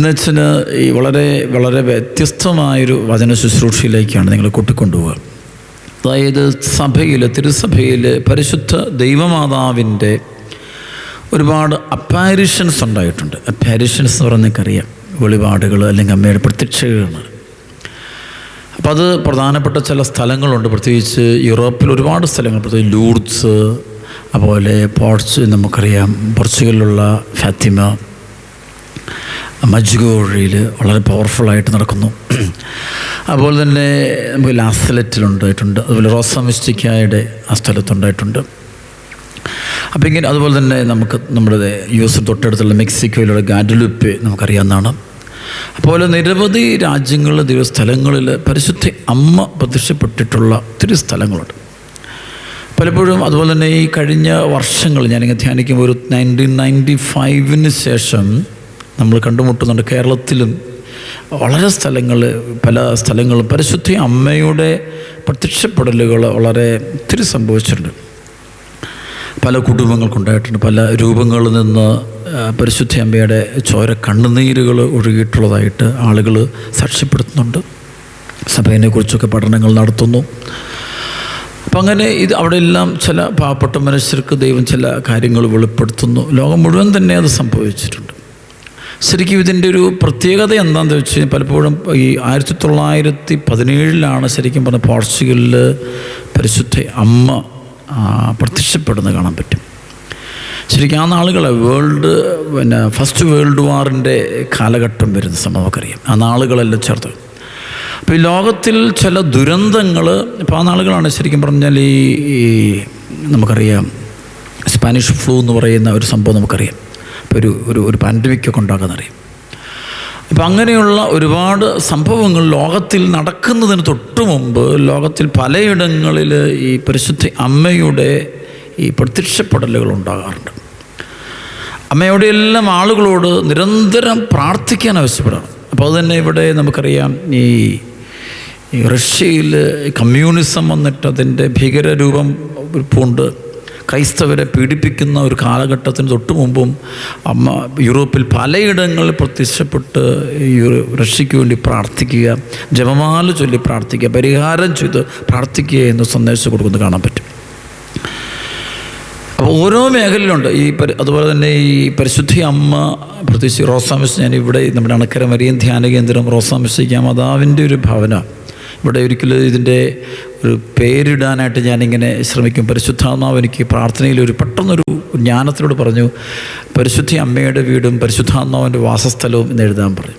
എന്ന് വെച്ചാൽ ഈ വളരെ വളരെ വ്യത്യസ്തമായൊരു വചന ശുശ്രൂഷയിലേക്കാണ് നിങ്ങൾ കൂട്ടിക്കൊണ്ടുപോവുക. അതായത് സഭയിൽ തിരുസഭയിൽ പരിശുദ്ധ ദൈവമാതാവിന്റെ ഒരുപാട് അപ്പാരിഷൻസ് ഉണ്ടായിട്ടുണ്ട്. അപ്പാരിഷൻസ് എന്ന് പറഞ്ഞാൽ നിങ്ങൾക്കറിയാം വെളിപാടുകൾ അല്ലെങ്കിൽ അമ്മയുടെ പ്രത്യക്ഷകൾ അപ്പോൾ അത് പ്രധാനപ്പെട്ട ചില സ്ഥലങ്ങളുണ്ട്. പ്രത്യേകിച്ച് യൂറോപ്പിൽ ഒരുപാട് സ്ഥലങ്ങൾ പ്രത്യേകിച്ച് ലൂർഡ്സ് അതുപോലെ പോർച്ച് നമുക്കറിയാം പോർച്ചുഗലിലുള്ള ഫാത്തിമ മജ്ഗോഴിയിൽ വളരെ പവർഫുള്ളായിട്ട് നടക്കുന്നു. അതുപോലെ തന്നെ നമുക്ക് ലാസലറ്റിലുണ്ടായിട്ടുണ്ട് അതുപോലെ റോസമിസ്റ്റിക്കായുടെ ആ സ്ഥലത്തുണ്ടായിട്ടുണ്ട് അപ്പോൾ ഇങ്ങനെ അതുപോലെ തന്നെ നമുക്ക് നമ്മുടെ യു എസ് തൊട്ടടുത്തുള്ള മെക്സിക്കോയിലുള്ള ഗാഡലുപ്പ് നമുക്കറിയാവുന്നതാണ്. അതുപോലെ നിരവധി രാജ്യങ്ങളിൽ ദിവ സ്ഥലങ്ങളിൽ പരിശുദ്ധ അമ്മ പ്രത്യക്ഷപ്പെട്ടിട്ടുള്ള ഒത്തിരി സ്ഥലങ്ങളുണ്ട്. പലപ്പോഴും അതുപോലെ തന്നെ ഈ കഴിഞ്ഞ വർഷങ്ങൾ ഞാനിങ്ങനെ ധ്യാനിക്കുമ്പോൾ ഒരു നയന്റീൻ നയന്റി ഫൈവിന് ശേഷം നമ്മൾ കണ്ടുമുട്ടുന്നുണ്ട് കേരളത്തിലും. വളരെ സ്ഥലങ്ങൾ പല സ്ഥലങ്ങളും. പരിശുദ്ധ അമ്മയുടെ പ്രത്യക്ഷപ്പെടലുകൾ വളരെ ഒത്തിരി സംഭവിച്ചിട്ടുണ്ട്. പല കുടുംബങ്ങൾക്കുണ്ടായിട്ടുണ്ട്. പല രൂപങ്ങളിൽ നിന്ന് പരിശുദ്ധ അമ്മയുടെ ചോര കണ്ണുനീരുകൾ ഒഴുകിയിട്ടുള്ളതായിട്ട് ആളുകൾ സാക്ഷ്യപ്പെടുത്തുന്നുണ്ട്. സഭയെക്കുറിച്ചൊക്കെ പഠനങ്ങൾ നടത്തുന്നു. അപ്പം അങ്ങനെ ഇത് അവിടെയെല്ലാം ചില പാവപ്പെട്ട മനുഷ്യർക്ക് ദൈവം ചില കാര്യങ്ങൾ വെളിപ്പെടുത്തുന്നു. ലോകം മുഴുവൻ തന്നെ അത് സംഭവിച്ചിട്ടുണ്ട്. ശരിക്കും ഇതിന്റെ ഒരു പ്രത്യേകത എന്താണെന്ന് വെച്ച് പലപ്പോഴും ഈ ആയിരത്തി തൊള്ളായിരത്തി പതിനേഴിലാണ് ശരിക്കും പറഞ്ഞ പോർച്ചുഗലിൽ പരിശുദ്ധ അമ്മ പ്രത്യക്ഷപ്പെടുന്നത് കാണാൻ പറ്റും. ശരിക്കും ആ നാളുകൾ വേൾഡ് പിന്നെ ഫസ്റ്റ് വേൾഡ് വാറിന്റെ കാലഘട്ടം വരുന്ന സമയം നമുക്കറിയാം. ആ നാളുകളെല്ലാം ചേർത്ത്. അപ്പോൾ ഈ ലോകത്തിൽ ചില ദുരന്തങ്ങൾ ഇപ്പോൾ ആ നാളുകളാണ് ശരിക്കും പറഞ്ഞാൽ ഈ നമുക്കറിയാം സ്പാനിഷ് ഫ്ലൂ എന്ന് പറയുന്ന ഒരു സംഭവം നമുക്കറിയാം. ഒരു ഒരു ഒരു പാൻഡമിക്കൊക്കെ ഉണ്ടാക്കുന്നറിയും അപ്പം അങ്ങനെയുള്ള ഒരുപാട് സംഭവങ്ങൾ ലോകത്തിൽ നടക്കുന്നതിന് തൊട്ട് മുമ്പ് ലോകത്തിൽ പലയിടങ്ങളിൽ ഈ പരിശുദ്ധ അമ്മയുടെ ഈ പ്രത്യക്ഷപ്പെടലുകൾ ഉണ്ടാകാറുണ്ട്. അമ്മയുടെ എല്ലാം ആളുകളോട് നിരന്തരം പ്രാർത്ഥിക്കാൻ ആവശ്യപ്പെടാണ് അപ്പോൾ അതുതന്നെ ഇവിടെ നമുക്കറിയാം ഈ റഷ്യയിൽ കമ്മ്യൂണിസം വന്നിട്ട് അതിന്റെ ഭീകരരൂപം പൂണ്ട്. ക്രൈസ്തവരെ പീഡിപ്പിക്കുന്ന ഒരു കാലഘട്ടത്തിന് തൊട്ട് മുമ്പും അമ്മ യൂറോപ്പിൽ പലയിടങ്ങളിൽ പ്രത്യക്ഷപ്പെട്ട് ഈ റഷ്യയ്ക്ക് വേണ്ടി പ്രാർത്ഥിക്കുക ജപമാല ചൊല്ലി പ്രാർത്ഥിക്കുക പരിഹാരം ചെയ്ത് പ്രാർത്ഥിക്കുക എന്ന് സന്ദേശം കൊടുക്കുന്നത് കാണാൻ പറ്റും. അപ്പോൾ ഓരോ മേഖലയിലുണ്ട്. ഈ അതുപോലെ തന്നെ ഈ പരിശുദ്ധി അമ്മ പ്രത്യേകിച്ച് റോസാമിസ് ഞാൻ ഇവിടെ നമ്മുടെ അണക്കര മരിയൻ ധ്യാന കേന്ദ്രം റോസാമിസിക്കാം മാതാവിന്റെ ഒരു ഭാവന. ഇവിടെ ഒരിക്കലും ഇതിന്റെ ഒരു പേരിടാനായിട്ട് ഞാനിങ്ങനെ ശ്രമിക്കും. പരിശുദ്ധാത്മാവ് എനിക്ക് പ്രാർത്ഥനയിൽ ഒരു പെട്ടെന്നൊരു ജ്ഞാനത്തിനോട് പറഞ്ഞു പരിശുദ്ധി അമ്മയുടെ വീടും പരിശുദ്ധാത്മാവിന്റെ വാസസ്ഥലവും എന്ന് എഴുതാൻ പറഞ്ഞു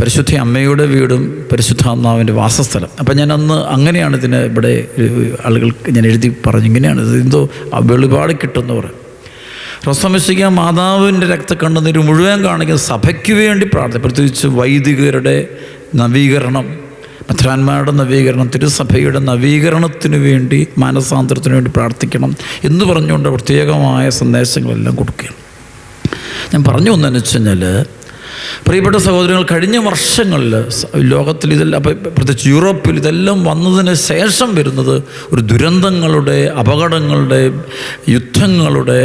പരിശുദ്ധി അമ്മയുടെ വീടും പരിശുദ്ധാത്മാവിന്റെ വാസസ്ഥലം. അപ്പം ഞാൻ അന്ന് അങ്ങനെയാണ് ഇതിന് ഇവിടെ ആളുകൾക്ക് ഞാൻ എഴുതി പറഞ്ഞു. ഇങ്ങനെയാണ് ഇത് എന്തോ വെളിപാട് കിട്ടുമെന്ന് പറയും. റോസമിശിക മാതാവിന്റെ രക്തക്കണ്ണുനീര് മുഴുവൻ കാണിക്കുന്ന സഭയ്ക്ക് വേണ്ടി പ്രാർത്ഥന പ്രത്യേകിച്ച് വൈദികരുടെ നവീകരണം മെത്രാന്മാരുടെ നവീകരണം തിരുസഭയുടെ നവീകരണത്തിന് വേണ്ടി മാനസാന്തരത്തിന് വേണ്ടി പ്രാർത്ഥിക്കണം എന്ന് പറഞ്ഞുകൊണ്ട് പ്രത്യേകമായ സന്ദേശങ്ങളെല്ലാം കൊടുക്കുകയാണ്. ഞാൻ പറഞ്ഞു ഒന്നെന്ന് വെച്ച് കഴിഞ്ഞാൽ പ്രിയപ്പെട്ട സഹോദരങ്ങൾ കഴിഞ്ഞ വർഷങ്ങളിൽ ലോകത്തിൽ ഇതെല്ലാം പ്രത്യേകിച്ച് യൂറോപ്പിൽ ഇതെല്ലാം വന്നതിന് ശേഷം വരുന്നത് ഒരു ദുരന്തങ്ങളുടെ അപകടങ്ങളുടെ യുദ്ധങ്ങളുടെ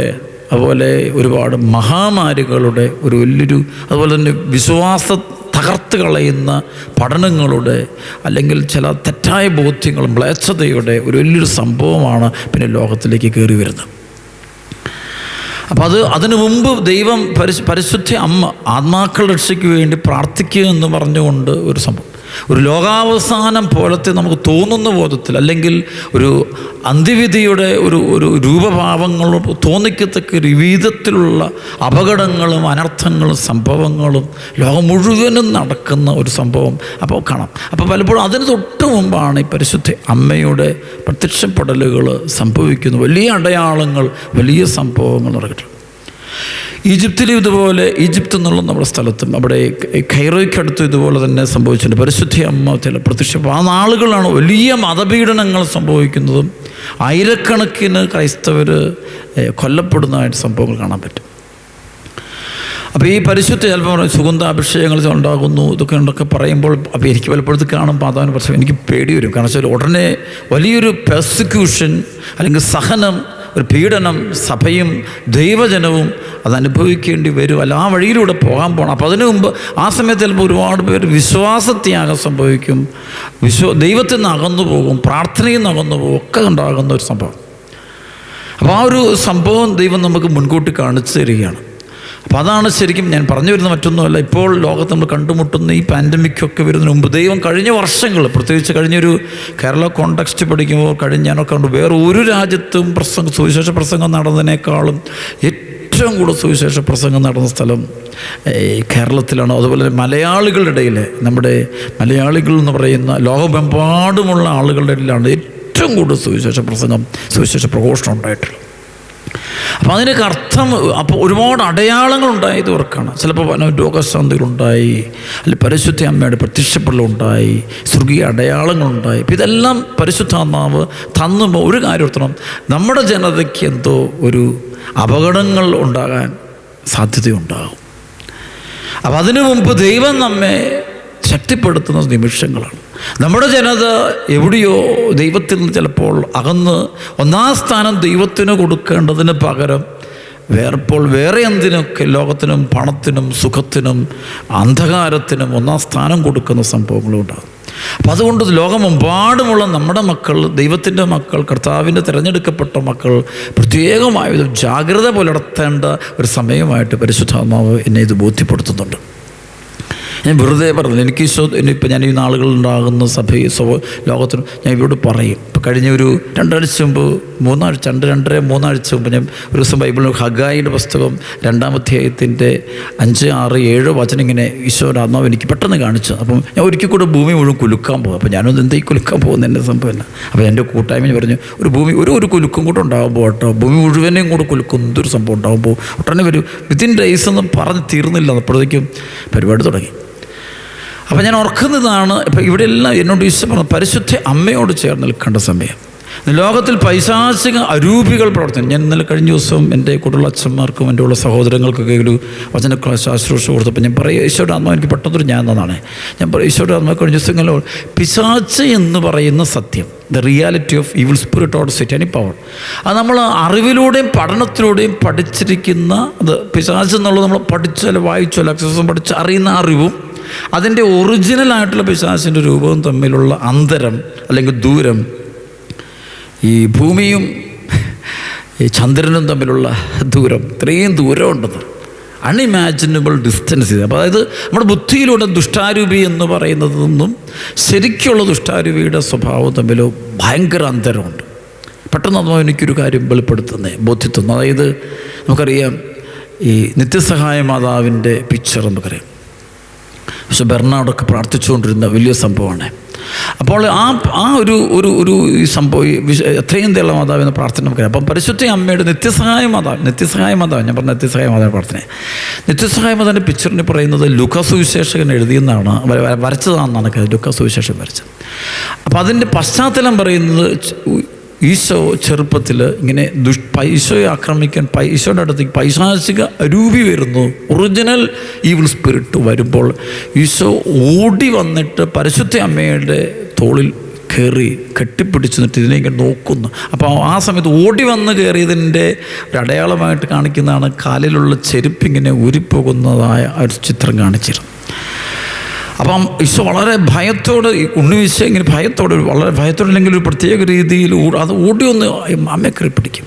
അതുപോലെ ഒരുപാട് മഹാമാരികളുടെ ഒരു വലിയൊരു അതുപോലെ തന്നെ വിശ്വാസ തകർത്ത് കളയുന്ന പഠനങ്ങളുടെ അല്ലെങ്കിൽ ചില തെറ്റായ ബോധ്യങ്ങളും മ്ലേച്ഛതയുടെ ഒരു വലിയൊരു സംഭവമാണ് പിന്നെ ലോകത്തിലേക്ക് കയറി വരുന്നത്. അപ്പം അത് അതിനു മുമ്പ് ദൈവം പരിശു പരിശുദ്ധ അമ്മ ആത്മാക്കൾ രക്ഷയ്ക്ക് വേണ്ടി പ്രാർത്ഥിക്കുക എന്ന് പറഞ്ഞുകൊണ്ട് ഒരു സംഭവം. ഒരു ലോകാവസാനം പോലത്തെ നമുക്ക് തോന്നുന്ന ബോധത്തിൽ അല്ലെങ്കിൽ ഒരു അന്ത്യവിധിയുടെ ഒരു ഒരു രൂപഭാവങ്ങളും തോന്നിക്കത്തക്ക വിധത്തിലുള്ള അപകടങ്ങളും അനർത്ഥങ്ങളും സംഭവങ്ങളും ലോകം മുഴുവനും നടക്കുന്ന ഒരു സംഭവം അപ്പോൾ കാണാം. അപ്പോൾ പലപ്പോഴും അതിന് തൊട്ട് മുമ്പാണ് ഈ പരിശുദ്ധ അമ്മയുടെ പ്രത്യക്ഷപ്പെടലുകൾ സംഭവിക്കുന്ന. വലിയ അടയാളങ്ങൾ വലിയ സംഭവങ്ങൾ നടക്കിട്ടുണ്ട് ഈജിപ്തിലും ഇതുപോലെ ഈജിപ്ത് എന്നുള്ള നമ്മുടെ സ്ഥലത്തും അവിടെ ഖൈറോയ്ക്കടുത്തും ഇതുപോലെ തന്നെ സംഭവിച്ചിട്ടുണ്ട്. പരിശുദ്ധി അമ്മ ചില പ്രത്യക്ഷ ആ നാളുകളാണ് വലിയ മതപീഡനങ്ങൾ സംഭവിക്കുന്നതും ആയിരക്കണക്കിന് ക്രൈസ്തവർ കൊല്ലപ്പെടുന്നതായിട്ട് സംഭവങ്ങൾ കാണാൻ പറ്റും. അപ്പോൾ ഈ പരിശുദ്ധ ചിലപ്പോൾ പറയും സുഗന്ധാഭിഷേകങ്ങൾ ഉണ്ടാകുന്നു ഇതൊക്കെ ഉണ്ടൊക്കെ പറയുമ്പോൾ അപ്പോൾ എനിക്ക് പലപ്പോഴത്തേക്ക് കാണുമ്പോൾ അതാണ് പ്രശ്നം. എനിക്ക് പേടി വരും. കാരണം വെച്ചാൽ ഉടനെ വലിയൊരു പെർസിക്യൂഷൻ അല്ലെങ്കിൽ സഹനം ഒരു പീഡനം സഭയും ദൈവജനവും അത് അനുഭവിക്കേണ്ടി വരും. അല്ല ആ വഴിയിലൂടെ പോകാൻ പോകണം അപ്പോൾ അതിനു മുമ്പ് ആ സമയത്ത് ചിലപ്പോൾ ഒരുപാട് പേര് വിശ്വാസത്യാഗം സംഭവിക്കും. വിശ്വ ദൈവത്തിൽ നിന്ന് അകന്നു പോകും പ്രാർത്ഥനയിൽ നിന്ന് അകന്നു പോകും ഒക്കെ ഉണ്ടാകുന്ന ഒരു സംഭവം. അപ്പോൾ ആ ഒരു സംഭവം ദൈവം നമുക്ക് മുൻകൂട്ടി കാണിച്ചു തരികയാണ്. അപ്പോൾ അതാണ് ശരിക്കും ഞാൻ പറഞ്ഞു വരുന്ന മറ്റൊന്നുമല്ല. ഇപ്പോൾ ലോകത്ത് നമ്മൾ കണ്ടുമുട്ടുന്ന ഈ പാൻഡമിക്കൊക്കെ വരുന്നതിന് മുമ്പ് ദൈവം കഴിഞ്ഞ വർഷങ്ങൾ പ്രത്യേകിച്ച് കഴിഞ്ഞൊരു കേരള കോണ്ടക്സ്റ്റ് പഠിക്കുമ്പോൾ കഴിഞ്ഞ ഞാനൊക്കെ കണ്ടു വേറെ ഒരു രാജ്യത്തും പ്രസംഗം സുവിശേഷ പ്രസംഗം നടന്നതിനേക്കാളും ഏറ്റവും കൂടുതൽ സുവിശേഷ പ്രസംഗം നടന്ന സ്ഥലം കേരളത്തിലാണ്. അതുപോലെ മലയാളികളുടെ ഇടയിൽ നമ്മുടെ മലയാളികൾ എന്ന് പറയുന്ന ലോകമെമ്പാടുമുള്ള ആളുകളുടെ ഇടയിലാണ് ഏറ്റവും കൂടുതൽ സുവിശേഷ പ്രസംഗം സുവിശേഷ പ്രഘോഷണം ഉണ്ടായിട്ടുള്ളത്. അപ്പോൾ അതിനൊക്കെ അർത്ഥം അപ്പോൾ ഒരുപാട് അടയാളങ്ങൾ ഉണ്ടായത് ഇവർക്കാണ് ചിലപ്പോൾ രോഗശാന്തികളുണ്ടായി അല്ലെങ്കിൽ പരിശുദ്ധ അമ്മയുടെ പ്രത്യക്ഷപ്പെടലുണ്ടായി സ്വർഗീയ അടയാളങ്ങളുണ്ടായി അപ്പോൾ ഇതെല്ലാം പരിശുദ്ധാത്മാവ് തന്നുമ്പോൾ ഒരു കാര്യം ഓർത്തണം. നമ്മുടെ ജനതയ്ക്ക് എന്തോ ഒരു അപകടങ്ങൾ ഉണ്ടാകാൻ സാധ്യതയുണ്ടാകും. അപ്പം അതിനു മുമ്പ് ദൈവം നമ്മെ ശക്തിപ്പെടുത്തുന്ന നിമിഷങ്ങളാണ്. നമ്മുടെ ജനത എവിടെയോ ദൈവത്തിൽ നിന്ന് ചിലപ്പോൾ അകന്ന് ഒന്നാം സ്ഥാനം ദൈവത്തിന് കൊടുക്കേണ്ടതിന് പകരം വേറെപ്പോൾ വേറെ എന്തിനൊക്കെ ലോകത്തിനും പണത്തിനും സുഖത്തിനും അന്ധകാരത്തിനും ഒന്നാം സ്ഥാനം കൊടുക്കുന്ന സംഭവങ്ങളും ഉണ്ടാകും. അപ്പം അതുകൊണ്ട് ലോകമെമ്പാടുമുള്ള നമ്മുടെ മക്കൾ ദൈവത്തിന്റെ മക്കൾ കർത്താവിന്റെ തിരഞ്ഞെടുക്കപ്പെട്ട മക്കൾ പ്രത്യേകമായ ജാഗ്രത പുലർത്തേണ്ട ഒരു സമയമായിട്ട് പരിശുദ്ധാത്മാവ് എന്നെ ഇത് ബോധ്യപ്പെടുത്തുന്നുണ്ട്. ഞാൻ വെറുതെ പറഞ്ഞു എനിക്ക് ഈശോ ഞാൻ ഈ നാളുകളുണ്ടാകുന്ന സഭ സ്വ ലോകത്തിന് ഞാൻ ഇവരോട് പറയും. ഇപ്പം കഴിഞ്ഞ ഒരു രണ്ടാഴ്ച മുമ്പ് മൂന്നാഴ്ച രണ്ട് രണ്ടര മൂന്നാഴ്ച മുമ്പ് ഞാൻ ഒരു ദിവസം ബൈബിളിൽ ഹഗായിയുടെ പുസ്തകം രണ്ടാമധ്യായത്തിന്റെ അഞ്ച് ആറ് ഏഴ് വചനം ഇങ്ങനെ ഈശോയുടെ ആത്മാവ് എനിക്ക് പെട്ടെന്ന് കാണിച്ചു. അപ്പം ഞാൻ ഒരിക്കൽ കൂടെ ഭൂമി മുഴുവൻ കുലുക്കാൻ പോകും. അപ്പോൾ ഞാനൊന്നും എന്തേ കുലുക്കാൻ പോകുന്ന എന്റെ സംഭവമല്ല അപ്പോൾ എന്റെ കൂട്ടായ്മ പറഞ്ഞു ഒരു ഭൂമി ഒരു ഒരു കുലുക്കും കൂടെ ഉണ്ടാകുമ്പോൾ കേട്ടോ ഭൂമി മുഴുവനെയും കൂടെ കുലുക്കും എന്തൊരു സംഭവം ഉണ്ടാകുമ്പോൾ ഉടനെ വരും. വിത്തിൻ ഡേയ്സ് ഒന്നും പറഞ്ഞ് തീർന്നില്ല. അപ്പോഴത്തേക്കും പരിപാടി തുടങ്ങി. അപ്പം ഞാൻ ഓർക്കുന്നതാണ് ഇപ്പം ഇവിടെ എല്ലാം എന്നോട് ഈശോ പറഞ്ഞു പരിശുദ്ധ അമ്മയോട് ചേർന്ന് നിൽക്കേണ്ട സമയം. ലോകത്തിൽ പൈശാചിക അരൂപികൾ പ്രവർത്തനം ഞാൻ ഇന്നലെ കഴിഞ്ഞ ദിവസം എന്റെ കൂടെയുള്ള അച്ഛന്മാർക്കും എന്റെ ഉള്ള സഹോദരങ്ങൾക്കൊക്കെ ഒരു വചന ശുശ്രൂഷ കൊടുത്തപ്പോൾ ഞാൻ പറയും ഈശോയുടെ ആത്മാവ് എനിക്ക് പെട്ടെന്നൊരു ഞാൻ എന്നതാണ് ഞാൻ പറയും ഈശോയുടെ ആത്മാവ് കഴിഞ്ഞ ദിവസങ്ങളിൽ പിശാച്ച് എന്ന് പറയുന്ന സത്യം the reality of evil spirit or satanic power അത് നമ്മൾ അറിവിലൂടെയും പഠനത്തിലൂടെയും പഠിച്ചിരിക്കുന്ന അത് പിശാച്ച് എന്നുള്ളത് നമ്മൾ പഠിച്ചാലോ വായിച്ചാലോ അക്സസും പഠിച്ച് അറിയുന്ന അറിവും അതിന്റെ ഒറിജിനലായിട്ടുള്ള പിശാസിന്റെ രൂപവും തമ്മിലുള്ള അന്തരം അല്ലെങ്കിൽ ദൂരം ഈ ഭൂമിയും ഈ ചന്ദ്രനും തമ്മിലുള്ള ദൂരം ഇത്രയും ദൂരമുണ്ടെന്ന്. അൺഇമാജിനബിൾ ഡിസ്റ്റൻസ് ഇത്. അപ്പോൾ അതായത് നമ്മുടെ ബുദ്ധിയിലൂടെ ദുഷ്ടാരൂപി എന്ന് പറയുന്നതൊന്നും ശരിക്കുള്ള ദുഷ്ടാരൂപിയുടെ സ്വഭാവം തമ്മിൽ ഭയങ്കര അന്തരമുണ്ട്. പെട്ടെന്ന് അതൊന്നും എനിക്കൊരു കാര്യം വെളിപ്പെടുത്തുന്നത് ബോധ്യത്തുന്നു. അതായത് നമുക്കറിയാം ഈ നിത്യസഹായ മാതാവിന്റെ പിക്ചർ നമുക്കറിയാം. പക്ഷെ ബെർണാഡൊക്കെ പ്രാർത്ഥിച്ചുകൊണ്ടിരുന്ന വലിയ സംഭവമാണ്. അപ്പോൾ ആ ആ ഒരു ഒരു ഒരു സംഭവം എത്രയും തേള എന്ന പ്രാർത്ഥന നമുക്കറിയാം. അപ്പം പരിശുദ്ധ അമ്മയുടെ നിത്യസഹായ മാതാവ് നിത്യസഹായ മാതാവ് ഞാൻ പറഞ്ഞ നിത്യസഹായ മാതാവ് പ്രാർത്ഥന. നിത്യസഹായ മാതാവിന്റെ പിക്ചറിന് പറയുന്നത് ലുഖസുവിശേഷകൻ എഴുതിയെന്നാണ് വര- വര- വരച്ചതാണെന്നാണ് കരുതി ലുഖസുവിശേഷം വരച്ചത്. അപ്പോൾ അതിന്റെ പശ്ചാത്തലം പറയുന്നത് ഈശോ ചെറുപ്പത്തിൽ ഇങ്ങനെ ദുഷ് പൈസയെ ആക്രമിക്കാൻ പൈസയുടെ അടുത്തേക്ക് പൈശാസിക രൂപി വരുന്നു. ഒറിജിനൽ ഈവിൾ സ്പിരിറ്റ് വരുമ്പോൾ ഈശോ ഓടി വന്നിട്ട് പരിശുദ്ധ അമ്മയുടെ തോളിൽ കയറി കെട്ടിപ്പിടിച്ച് നിന്നിട്ട് ഇങ്ങനെ നോക്കുന്നു. അപ്പോൾ ആ സമയത്ത് ഓടി വന്ന് കയറിയതിന്റെ ഒരു അടയാളമായിട്ട് കാണിക്കുന്നതാണ് കാലിലുള്ള ചെരുപ്പിങ്ങനെ ഊരിപ്പോകുന്നതായ ഒരു ചിത്രം കാണിച്ചിരുന്നു അപ്പം ഈശോ വളരെ ഭയത്തോട് ഈ ഉണ്ണിവീശ ഇങ്ങനെ ഭയത്തോടെ വളരെ ഭയത്തോടെ അല്ലെങ്കിൽ ഒരു പ്രത്യേക രീതിയിൽ അത് ഓടി ഒന്ന് അമ്മയെ കയറി പിടിക്കും.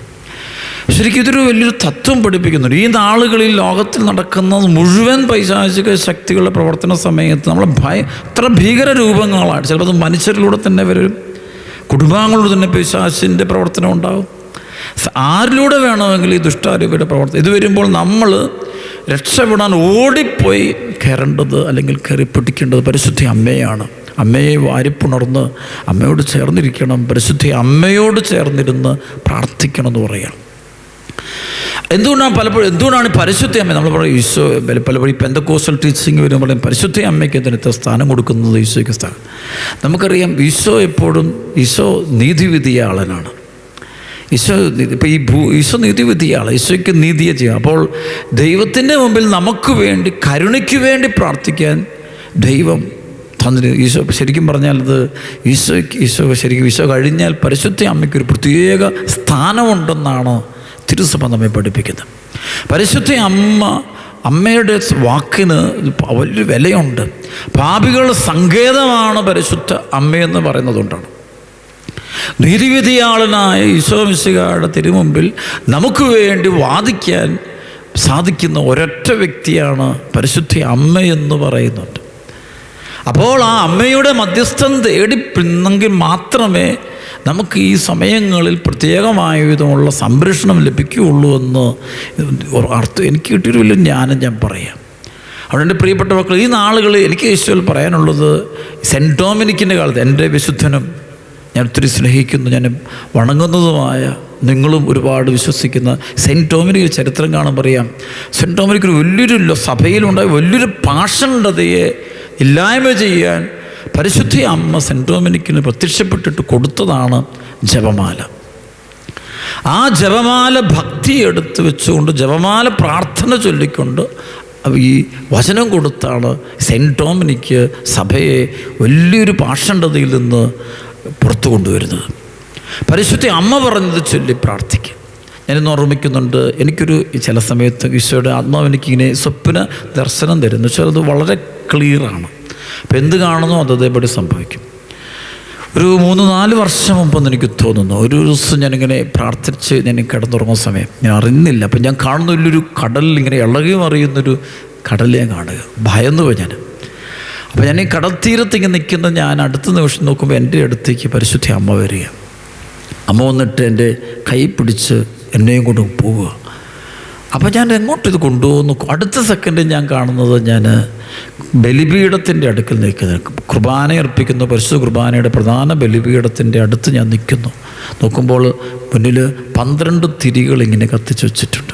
ശരിക്കും ഇതൊരു വലിയൊരു തത്വം പഠിപ്പിക്കുന്നുണ്ട് ഈ നാളുകളിൽ ലോകത്തിൽ നടക്കുന്ന മുഴുവൻ പൈശാചിക ശക്തികളുടെ പ്രവർത്തന സമയത്ത് നമ്മൾ ഭയ ഇത്ര ഭീകര രൂപങ്ങളാണ്. ചിലപ്പോൾ അത് മനുഷ്യരിലൂടെ തന്നെ വരും. കുടുംബാംഗങ്ങളോട് തന്നെ പൈശാചിന്റെ പ്രവർത്തനം ഉണ്ടാകും ആരിലൂടെ വേണമെങ്കിൽ ഈ ദുഷ്ടാരൂപയുടെ പ്രവർത്തനം ഇത് വരുമ്പോൾ നമ്മൾ രക്ഷപ്പെടാൻ ഓടിപ്പോയി കയറേണ്ടത് അല്ലെങ്കിൽ കയറി പിടിക്കേണ്ടത് പരിശുദ്ധി അമ്മയാണ്. അമ്മയെ വാരിപ്പുണർന്ന് അമ്മയോട് ചേർന്നിരിക്കണം പരിശുദ്ധി അമ്മയോട് ചേർന്നിരുന്ന് പ്രാർത്ഥിക്കണം എന്ന് പറയാം. എന്തുകൊണ്ടാണ് പലപ്പോഴും എന്തുകൊണ്ടാണ് പരിശുദ്ധ അമ്മ നമ്മൾ പറയും ഈശോ പലപ്പോഴും ഇപ്പം എന്തൊക്കെ ടീച്ചിങ് വരുമ്പോൾ പറയും പരിശുദ്ധ അമ്മയ്ക്ക് ഇത്ര സ്ഥാനം കൊടുക്കുന്നത് ഈശോയ്ക്ക് സ്ഥാനം? നമുക്കറിയാം ഈശോ എപ്പോഴും ഈശോ നീതിവിധിയ ആളനാണ് ഈശോ ഇപ്പം ഈ ഭൂ ഈശോ നീതിവിധിയാണ്. ഈശോയ്ക്ക് നീതിയെ ചെയ്യാം അപ്പോൾ ദൈവത്തിന്റെ മുമ്പിൽ നമുക്ക് വേണ്ടി കരുണയ്ക്ക് വേണ്ടി പ്രാർത്ഥിക്കാൻ ദൈവം തന്നിന് ഈശോ ശരിക്കും പറഞ്ഞാൽ അത് ഈശോയ്ക്ക് ഈശോ ശരിക്കും ഈശോ കഴിഞ്ഞാൽ പരിശുദ്ധ അമ്മയ്ക്ക് ഒരു പ്രത്യേക സ്ഥാനമുണ്ടെന്നാണ് തിരുസഭ നമ്മെ പഠിപ്പിക്കുന്നത്. പരിശുദ്ധ അമ്മ അമ്മയുടെ വാക്കിന് വലിയ വിലയുണ്ട്. പാപികളുടെ സങ്കേതമാണ് പരിശുദ്ധ അമ്മയെന്ന് പറയുന്നതുകൊണ്ടാണ് നീതിവിധിയാളനായ ഈശോമിശികാരുടെ തിരുമുമ്പിൽ നമുക്ക് വേണ്ടി വാദിക്കാൻ സാധിക്കുന്ന ഒരൊറ്റ വ്യക്തിയാണ് പരിശുദ്ധി അമ്മയെന്ന് പറയുന്നുണ്ട്. അപ്പോൾ ആ അമ്മയുടെ മധ്യസ്ഥം തേടിപ്പിന്നെങ്കിൽ മാത്രമേ നമുക്ക് ഈ സമയങ്ങളിൽ പ്രത്യേകമായ വിധമുള്ള സംരക്ഷണം ലഭിക്കുകയുള്ളൂ എന്ന് അർത്ഥം എനിക്ക് കിട്ടിയൊരു വലിയ ജ്ഞാനം ഞാൻ പറയാം. അവിടെ എന്റെ പ്രിയപ്പെട്ട മക്കൾ ഈ നാളുകൾ എനിക്ക് ഈശോയിൽ പറയാനുള്ളത് സെന്റ് ഡോമിനിക്കിന്റെ കാലത്ത് എന്റെ വിശുദ്ധനും ഞാൻ ഒത്തിരി സ്നേഹിക്കുന്നു ഞാൻ വണങ്ങുന്നതുമായ നിങ്ങളും ഒരുപാട് വിശ്വസിക്കുന്ന സെന്റ് ഡോമിനിക്ക് ചരിത്രം കാണുമ്പോൾ അറിയാം. സെന്റ് ടോമിനിക്ക് ഒരു വലിയൊരു സഭയിലുണ്ടായ വലിയൊരു പാഷണ്ടതയെ ഇല്ലായ്മ ചെയ്യാൻ പരിശുദ്ധ അമ്മ സെന്റ് ടോമിനിക്കിന് പ്രത്യക്ഷപ്പെട്ടിട്ട് കൊടുത്തതാണ് ജപമാല. ആ ജപമാല ഭക്തി എടുത്ത് വെച്ചുകൊണ്ട് ജപമാല പ്രാർത്ഥന ചൊല്ലിക്കൊണ്ട് ഈ വചനം കൊടുത്താണ് സെന്റ് ടോമിനിക്ക് സഭയെ വലിയൊരു പാഷണ്ഡതയിൽ നിന്ന് പുറത്തു കൊണ്ടുവരുന്നത്. പരിശുദ്ധ അമ്മ പറഞ്ഞത് ചൊല്ലി പ്രാർത്ഥിക്കുക ഞാനിന്ന് ഓർമ്മിക്കുന്നുണ്ട് എനിക്കൊരു ചില സമയത്ത് ഈശോയുടെ ആത്മാവ് എനിക്കിങ്ങനെ സ്വപ്ന ദർശനം തരുന്നു. പക്ഷേ അത് വളരെ ക്ലിയറാണ് അപ്പം എന്ത് കാണുന്നോ അത് അതേപടി സംഭവിക്കും. ഒരു മൂന്ന് നാല് വർഷം മുമ്പെന്ന് എനിക്ക് തോന്നുന്നു ഒരു ദിവസം ഞാനിങ്ങനെ പ്രാർത്ഥിച്ച് ഞാൻ കിടന്നുറങ്ങുന്ന സമയം. ഞാൻ അറിയുന്നില്ല അപ്പം ഞാൻ കാണുന്ന വലിയൊരു കടലിൽ ഇങ്ങനെ ഇളകി മറിയുന്നൊരു കടലിനെ കാണുക. ഭയന്നു പോയി ഞാൻ. അപ്പോൾ ഞാൻ ഈ കടൽത്തീരത്ത് ഇങ്ങനെ നിൽക്കുന്ന ഞാൻ അടുത്ത നിമിഷം നോക്കുമ്പോൾ എന്റെ അടുത്തേക്ക് പരിശുദ്ധ അമ്മ വരിക. അമ്മ വന്നിട്ട് എന്റെ കൈ പിടിച്ച് എന്നെയും കൊണ്ട് പോവുക. അപ്പോൾ ഞാൻ എങ്ങോട്ട് ഇത് കൊണ്ടുപോകുന്നു? അടുത്ത സെക്കൻഡ് ഞാൻ കാണുന്നത് ഞാൻ ബലിപീഠത്തിന്റെ അടുക്കൽ നിൽക്കുന്നത് കുർബാന അർപ്പിക്കുന്നു. പരിശുദ്ധ കുർബാനയുടെ പ്രധാന ബലിപീഠത്തിന്റെ അടുത്ത് ഞാൻ നിൽക്കുന്നു. നോക്കുമ്പോൾ മുന്നിൽ പന്ത്രണ്ട് തിരികൾ ഇങ്ങനെ കത്തിച്ച് വെച്ചിട്ടുണ്ട്.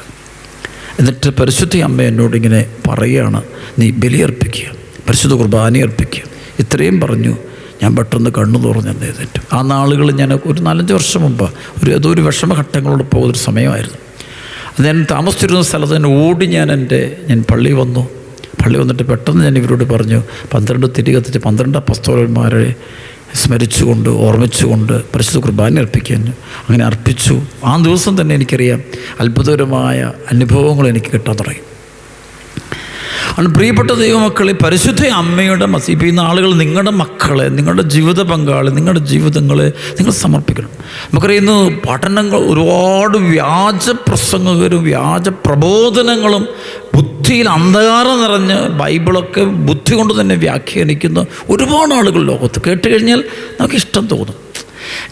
എന്നിട്ട് പരിശുദ്ധി അമ്മ എന്നോട് ഇങ്ങനെ പറയുകയാണ് നീ ബലിയർപ്പിക്കുക പരിശുദ്ധ കുർബാന അർപ്പിക്കുക. ഇത്രയും പറഞ്ഞു. ഞാൻ പെട്ടെന്ന് കണ്ണു തുറന്ന് എഴുന്നേറ്റു ആ നാളുകൾ ഞാൻ ഒരു നാലഞ്ച് വർഷം മുമ്പ് ഒരു ഏതോ ഒരു വിഷമഘട്ടങ്ങളോട് പോകുന്നൊരു സമയമായിരുന്നു. അത് ഞാൻ താമസിച്ചിരുന്ന സ്ഥലത്ത് തന്നെ ഓടി ഞാൻ എന്റെ ഞാൻ പള്ളി വന്നു. പള്ളി വന്നിട്ട് പെട്ടെന്ന് ഞാൻ ഇവരോട് പറഞ്ഞു പന്ത്രണ്ട് തിരി കത്തിച്ച് പന്ത്രണ്ട് അപ്പസ്തോലന്മാരെ സ്മരിച്ചുകൊണ്ട് ഓർമ്മിച്ചുകൊണ്ട് പരിശുദ്ധ കുർബാന അർപ്പിക്കാൻ അങ്ങനെ അർപ്പിച്ചു. ആ ദിവസം തന്നെ എനിക്കറിയാം അത്ഭുതകരമായ അനുഭവങ്ങൾ എനിക്ക് കിട്ടാൻ തുടങ്ങി. ആണ് പ്രിയപ്പെട്ട ദൈവമക്കളെ പരിശുദ്ധ അമ്മയുടെ മസി ആളുകൾ നിങ്ങളുടെ മക്കളെ നിങ്ങളുടെ ജീവിത പങ്കാളി നിങ്ങളുടെ ജീവിതങ്ങളെ നിങ്ങൾ സമർപ്പിക്കണം. നമുക്കറിയാം ഇന്ന് പഠനങ്ങൾ ഒരുപാട് വ്യാജ പ്രസംഗകരും വ്യാജ പ്രബോധനങ്ങളും ബുദ്ധിയിൽ അന്ധകാരം നിറഞ്ഞ് ബൈബിളൊക്കെ ബുദ്ധി കൊണ്ട് തന്നെ വ്യാഖ്യാനിക്കുന്ന ഒരുപാട് ആളുകൾ ലോകത്ത് കേട്ട് കഴിഞ്ഞാൽ നമുക്ക് ഇഷ്ടം തോന്നും.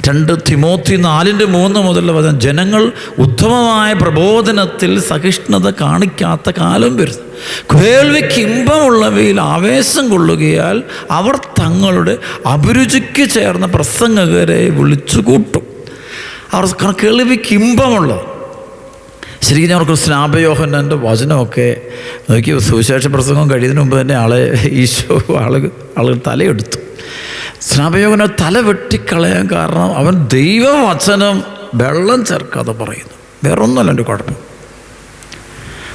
രണ്ട് തിമോത്തി നാലിന്റെ മൂന്ന് മുതലുള്ള വചനം ജനങ്ങൾ ഉത്തമമായ പ്രബോധനത്തിൽ സഹിഷ്ണുത കാണിക്കാത്ത കാലം വരുന്നു. കേൾവിക്ക് ഇമ്പമുള്ളവയിൽ ആവേശം കൊള്ളുകയാൽ അവർ തങ്ങളുടെ അഭിരുചിക്ക് ചേർന്ന പ്രസംഗകരെ വിളിച്ചു കൂട്ടും അവർ കേൾവിക്ക് ഇമ്പമുള്ളത്. ശരിക്കും ഞാൻ ഓർക്കും സ്നാപയോഹനന്റെ വചനമൊക്കെ നോക്കി സുവിശേഷ പ്രസംഗം കഴിയുന്നതിന് മുമ്പ് തന്നെ ആളെ ഈശോ ആൾ ആളുകൾ തലയെടുത്തു. സ്നാപയോഗനെ തല വെട്ടിക്കളയാൻ കാരണം അവൻ ദൈവവചനം വെള്ളം ചേർക്കാതെ പറയുന്നു. വേറൊന്നുമല്ല എന്റെ കുഴപ്പം.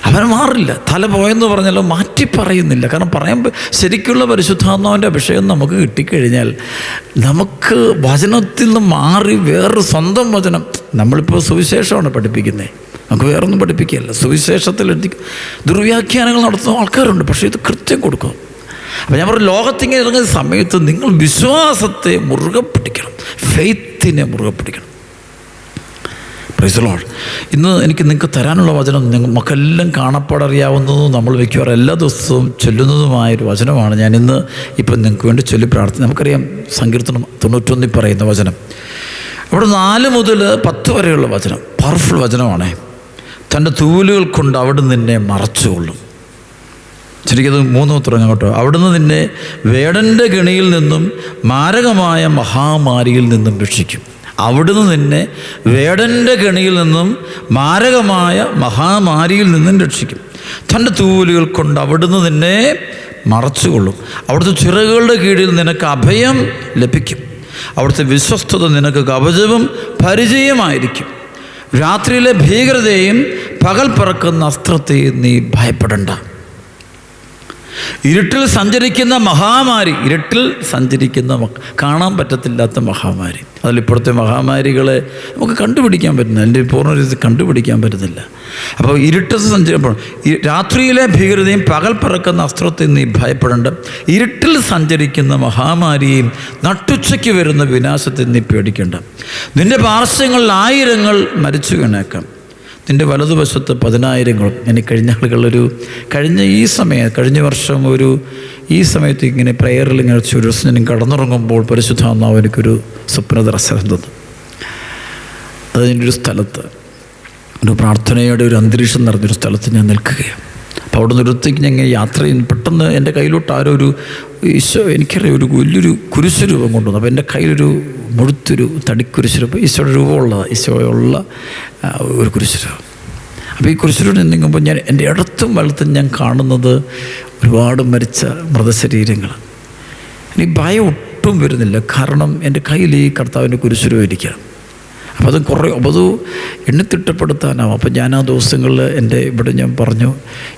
അവൻ മാറില്ല. തല പോയെന്ന് പറഞ്ഞാലും മാറ്റി പറയുന്നില്ല കാരണം പറയാൻ ശരിക്കുള്ള പരിശുദ്ധാത്മാവിന്റെ അഭിഷേകം നമുക്ക് കിട്ടിക്കഴിഞ്ഞാൽ നമുക്ക് വചനത്തിൽ നിന്ന് മാറി വേറൊരു സ്വന്തം വചനം നമ്മളിപ്പോൾ സുവിശേഷമാണ് പഠിപ്പിക്കുന്നത് നമുക്ക് വേറൊന്നും പഠിപ്പിക്കുകയല്ല. സുവിശേഷത്തിൽ ദുർവ്യാഖ്യാനങ്ങൾ നടത്തുന്ന ആൾക്കാരുണ്ട്. പക്ഷേ ഇത് കൃത്യം കൊടുക്കും. അപ്പം ഞാൻ പറഞ്ഞു ലോകത്തിങ്ങനെ ഇറങ്ങുന്ന സമയത്ത് നിങ്ങൾ വിശ്വാസത്തെ മുറുകെ പിടിക്കണം. ഫെയ്ത്തിനെ മുറുകെ പിടിക്കണം. പ്രൈസലോൾ ഇന്ന് എനിക്ക് നിങ്ങൾക്ക് തരാനുള്ള വചനം നിങ്ങൾ മക്കെല്ലാം കാണപ്പാടറിയാവുന്നതും നമ്മൾ മിക്കവാറും എല്ലാ ദിവസവും ചൊല്ലുന്നതുമായൊരു വചനമാണ് ഞാൻ ഇന്ന് ഇപ്പം നിങ്ങൾക്ക് വേണ്ടി ചൊല്ലി പ്രാർത്ഥന നമുക്കറിയാം സങ്കീർത്തനം തൊണ്ണൂറ്റൊന്നിൽ പറയുന്ന വചനം. അവിടെ നാല് മുതൽ പത്ത് വരെയുള്ള വചനം. പവർഫുൾ വചനമാണേ. തന്റെ തൂലുകൾ കൊണ്ട് അവിടെ നിന്നെ മറച്ചുകൊള്ളും. ശരിക്കും മൂന്ന് ഉത്തരം കേട്ടോ. അവിടുന്ന് നിന്നെ വേടന്റെ ഗണിയിൽ നിന്നും മാരകമായ മഹാമാരിയിൽ നിന്നും രക്ഷിക്കും. അവിടുന്ന് നിന്നെ വേടന്റെ ഗണിയിൽ നിന്നും മാരകമായ മഹാമാരിയിൽ നിന്നും രക്ഷിക്കും. തന്റെ തൂവലുകൾ കൊണ്ട് അവിടുന്ന് നിന്നെ മറച്ചുകൊള്ളും. അവിടുത്തെ ചിറകുകളുടെ കീഴിൽ നിനക്ക് അഭയം ലഭിക്കും. അവിടുത്തെ വിശ്വസ്തത നിനക്ക് കവചവും പരിചയമായിരിക്കും. രാത്രിയിലെ ഭീകരതയും പകൽ പറക്കുന്ന അസ്ത്രത്തെയും നീ ഭയപ്പെടണ്ട. ഇരുട്ടിൽ സഞ്ചരിക്കുന്ന മഹാമാരി ഇരുട്ടിൽ സഞ്ചരിക്കുന്ന കാണാൻ പറ്റത്തില്ലാത്ത മഹാമാരി. അതിൽ ഇപ്പോഴത്തെ മഹാമാരികളെ നമുക്ക് കണ്ടുപിടിക്കാൻ പറ്റുന്നില്ല. എന്റെ പൂർണ രീതി കണ്ടുപിടിക്കാൻ പറ്റുന്നില്ല. അപ്പോൾ ഇരുട്ട് സഞ്ചരിപ്പോൾ രാത്രിയിലെ ഭീകരതയും പകൽ പറക്കുന്ന അസ്ത്രത്തിൽ നീ ഭയപ്പെടേണ്ട. ഇരുട്ടിൽ സഞ്ചരിക്കുന്ന മഹാമാരിയും നട്ടുച്ചയ്ക്ക് വരുന്ന വിനാശത്തിൽ നീ പേടിക്കേണ്ട. നിന്റെ പാർശ്വങ്ങളിൽ ആയിരങ്ങൾ മരിച്ചു വീണേക്കാം. നിന്റെ വലതുവശത്ത് പതിനായിരങ്ങളും എനിക്ക് കഴിഞ്ഞ ആളുകളൊരു കഴിഞ്ഞ ഈ സമയം കഴിഞ്ഞ വർഷം ഒരു ഈ സമയത്ത് ഇങ്ങനെ പ്രയറിൽ ഇങ്ങനെ ഒരു ദിവസം ഞാൻ കടന്നുറങ്ങുമ്പോൾ പരിശുദ്ധാന്നാവ് എനിക്കൊരു സ്വപ്ന ദർശനം തന്നു. അതിന്റെ ഒരു സ്ഥലത്ത് ഒരു പ്രാർത്ഥനയുടെ ഒരു അന്തരീക്ഷം നിറഞ്ഞൊരു സ്ഥലത്ത് ഞാൻ നിൽക്കുകയാണ്. അപ്പോൾ അവിടെ നിന്നൊരുത്തേക്ക് ഞാൻ ഇങ്ങനെ യാത്ര പെട്ടെന്ന് എന്റെ കയ്യിലോട്ട് ആരോ ഒരു ഈശോ എനിക്കറിയാം ഒരു വലിയൊരു കുരിശുരൂപം കൊണ്ടുവന്നു. അപ്പോൾ എന്റെ കയ്യിലൊരു മുഴുത്തൊരു തടിക്കുരിശുരൂപം ഈശോയുടെ രൂപമുള്ളതാണ് ഈശോയുള്ള ഒരു കുരിശുരൂപം അപ്പോൾ ഈ കുരിശിലൂടെ നീങ്ങുമ്പോൾ ഞാൻ എന്റെ ഇടത്തും വലത്തും ഞാൻ കാണുന്നത് ഒരുപാട് മരിച്ച മൃതശരീരങ്ങൾ എനിക്ക് ഭയം ഒട്ടും വരുന്നില്ല. കാരണം എന്റെ കയ്യിൽ ഈ കർത്താവിന്റെ കുരിശുരൂപം ഇരിക്കുകയാണ്. അപ്പോൾ അത് കുറേ അപ്പോൾ അത് എണ്ണിത്തിട്ടപ്പെടുത്താനാവും. അപ്പോൾ ഞാൻ ആ ദിവസങ്ങളിൽ എന്റെ ഇവിടെ ഞാൻ പറഞ്ഞു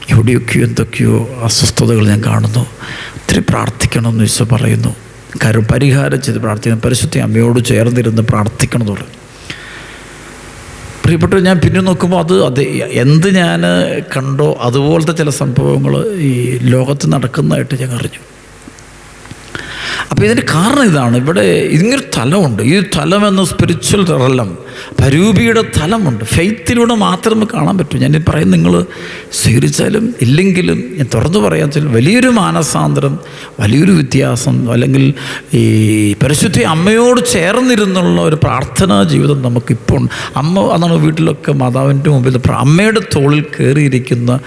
എവിടെയൊക്കെയോ എന്തൊക്കെയോ അസ്വസ്ഥതകൾ ഞാൻ കാണുന്നു. ഒത്തിരി പ്രാർത്ഥിക്കണമെന്ന് ഈശോ പറയുന്നു. കാര്യം പരിഹാരം ചെയ്ത് പ്രാർത്ഥിക്കണം പരിശുദ്ധ അമ്മയോട് ചേർന്നിരുന്ന് പ്രാർത്ഥിക്കണം എന്ന് പറഞ്ഞു. പ്രിയപ്പെട്ട ഞാൻ പിന്നെ നോക്കുമ്പോൾ അത് അത് എന്ത് ഞാൻ കണ്ടോ അതുപോലത്തെ ചില സംഭവങ്ങൾ ഈ ലോകത്ത് നടക്കുന്നതായിട്ട് ഞാൻ അറിഞ്ഞു. അപ്പോൾ ഇതിന്റെ കാരണം ഇതാണ്. ഇവിടെ ഇങ്ങനൊരു തലമുണ്ട്. ഈ തലം എന്ന സ്പിരിച്വൽ തലം പരൂപിയുടെ തലമുണ്ട്. ഫെയ്ത്തിലൂടെ മാത്രമേ കാണാൻ പറ്റൂ. ഞാൻ പറയും നിങ്ങൾ സ്വീകരിച്ചാലും ഇല്ലെങ്കിലും ഞാൻ തുറന്നു പറയാൻ വെച്ചാൽ വലിയൊരു മാനസാന്തരം വലിയൊരു വ്യത്യാസം അല്ലെങ്കിൽ ഈ പരിശുദ്ധ അമ്മയോട് ചേർന്നിരുന്നുള്ള ഒരു പ്രാർത്ഥനാ ജീവിതം നമുക്കിപ്പോൾ. അമ്മ അതാണ് വീട്ടിലൊക്കെ മാതാവിന്റെ മുമ്പിൽ അമ്മയുടെ തോളിൽ കയറിയിരിക്കുന്ന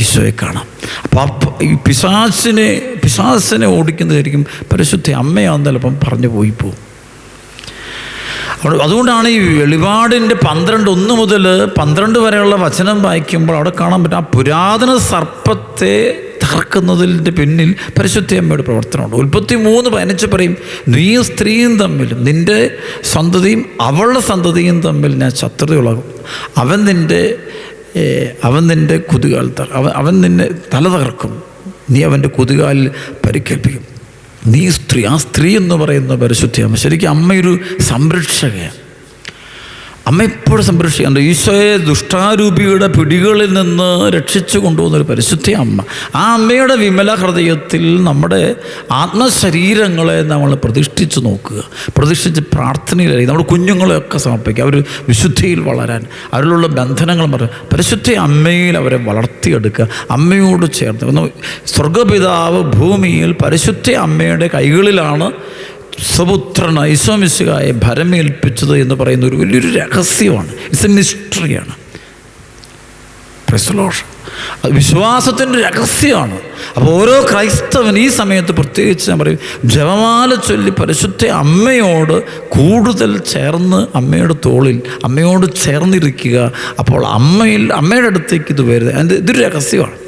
ഈശോയെ കാണാം. അപ്പോൾ ഈ പിശാസിനെ പിശാസിനെ ഓടിക്കുന്നതായിരിക്കും പരിശുദ്ധ അമ്മയാന്ന് ചിലപ്പം പറഞ്ഞു പോയി പോകും. അതുകൊണ്ടാണ് ഈ വെളിപാടിന്റെ പന്ത്രണ്ട് ഒന്ന് മുതൽ പന്ത്രണ്ട് വരെയുള്ള വചനം വായിക്കുമ്പോൾ അവിടെ കാണാൻ പറ്റും ആ പുരാതന സർപ്പത്തെ തകർക്കുന്നതിന്റെ പിന്നിൽ പരിശുദ്ധ അമ്മയുടെ പ്രവർത്തനമുണ്ട്. ഉൽപ്പത്തി മൂന്ന് പതിനഞ്ച് പറയും നീയും സ്ത്രീയും തമ്മിലും നിന്റെ സന്തതിയും അവളുടെ സന്തതിയും തമ്മിൽ ഞാൻ ശത്രുതയുള്ളാകും. അവൻ നിന്റെ അവൻ നിന്റെ കുതുകാൽ അവൻ അവൻ നിന്നെ തല തകർക്കും. നീ അവന്റെ കുതുകാലിൽ പരിക്കേൽപ്പിക്കും. നീ സ്ത്രീ ആ സ്ത്രീ എന്ന് പറയുന്ന പരിശുദ്ധിയാണ് ശരിക്കും അമ്മയൊരു സംരക്ഷകയാണ്. അമ്മ എപ്പോഴും സംരക്ഷിക്കുന്നുണ്ട് ഈശോയെ ദുഷ്ടാരൂപിയുടെ പിടികളിൽ നിന്ന് രക്ഷിച്ചു കൊണ്ടുപോകുന്നൊരു പരിശുദ്ധ അമ്മ. ആ അമ്മയുടെ വിമല ഹൃദയത്തിൽ നമ്മുടെ ആത്മശരീരങ്ങളെ നമ്മൾ പ്രതിഷ്ഠിച്ച് നോക്കുക. പ്രതിഷ്ഠിച്ച് പ്രാർത്ഥനയിലായി നമ്മുടെ കുഞ്ഞുങ്ങളെയൊക്കെ സമർപ്പിക്കുക. അവർ വിശുദ്ധിയിൽ വളരാൻ അവരിലുള്ള ബന്ധനങ്ങൾ പറയുക പരിശുദ്ധ അമ്മയിൽ അവരെ വളർത്തിയെടുക്കുക. അമ്മയോട് ചേർന്ന് സ്വർഗപിതാവ് ഭൂമിയിൽ പരിശുദ്ധ അമ്മയുടെ കൈകളിലാണ് സ്വപുത്രൻ ഐസോമിശുകായെ ഭരമേൽപ്പിച്ചത് എന്ന് പറയുന്ന ഒരു വലിയൊരു രഹസ്യമാണ്. ഇറ്റ്സ് എ മിസ്റ്ററിയാണ് അത് വിശ്വാസത്തിന്റെ രഹസ്യമാണ്. അപ്പോൾ ഓരോ ക്രൈസ്തവൻ ഈ സമയത്ത് പ്രത്യേകിച്ച് ഞാൻ പറയും ജപമാല ചൊല്ലി പരിശുദ്ധ അമ്മയോട് കൂടുതൽ ചേർന്ന് അമ്മയുടെ തോളിൽ അമ്മയോട് ചേർന്നിരിക്കുക. അപ്പോൾ അമ്മയിൽ അമ്മയുടെ അടുത്തേക്ക് ഇത് വരുന്നത് അതിന്റെ ഇതൊരു രഹസ്യമാണ്.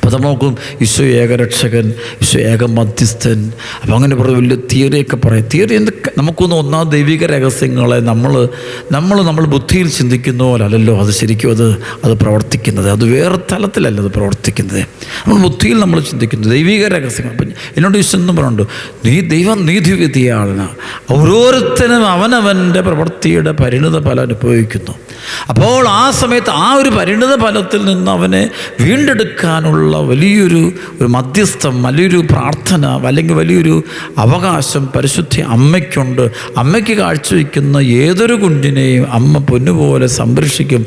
അപ്പോൾ നമ്മൾ നോക്കും ഈശോ ഏകരക്ഷകൻ ഈശോ ഏക മധ്യസ്ഥൻ അപ്പോൾ അങ്ങനെ പറഞ്ഞ വലിയ തിയറിയൊക്കെ പറയും. തിയറി എന്ത് നമുക്കൊന്നും ഒന്നാം ദൈവിക രഹസ്യങ്ങളെ നമ്മൾ നമ്മൾ നമ്മൾ ബുദ്ധിയിൽ ചിന്തിക്കുന്ന പോലെ അല്ലല്ലോ അത് ശരിക്കും അത് അത് പ്രവർത്തിക്കുന്നത്. അത് വേറെ തലത്തിലല്ല അത് പ്രവർത്തിക്കുന്നത്. നമ്മൾ ബുദ്ധിയിൽ നമ്മൾ ചിന്തിക്കുന്നു ദൈവിക രഹസ്യങ്ങൾ. അപ്പം എന്നോട് ഈശോ എന്നും പറഞ്ഞു നീ ദൈവം നീതിവിധിയാണ്. ഓരോരുത്തരും അവനവന്റെ പ്രവൃത്തിയുടെ പരിണിത ഫലം അനുഭവിക്കുന്നു. അപ്പോൾ ആ സമയത്ത് ആ ഒരു പരിണിത ഫലത്തിൽ നിന്ന് അവനെ വീണ്ടെടുക്കാനുള്ള വലിയൊരു ഒരു മധ്യസ്ഥം വലിയൊരു പ്രാർത്ഥന അല്ലെങ്കിൽ വലിയൊരു അവകാശം പരിശുദ്ധി അമ്മയ്ക്കുണ്ട്. അമ്മയ്ക്ക് കാഴ്ചവെക്കുന്ന ഏതൊരു കുഞ്ഞിനെയും അമ്മ പൊന്നുപോലെ സംരക്ഷിക്കും.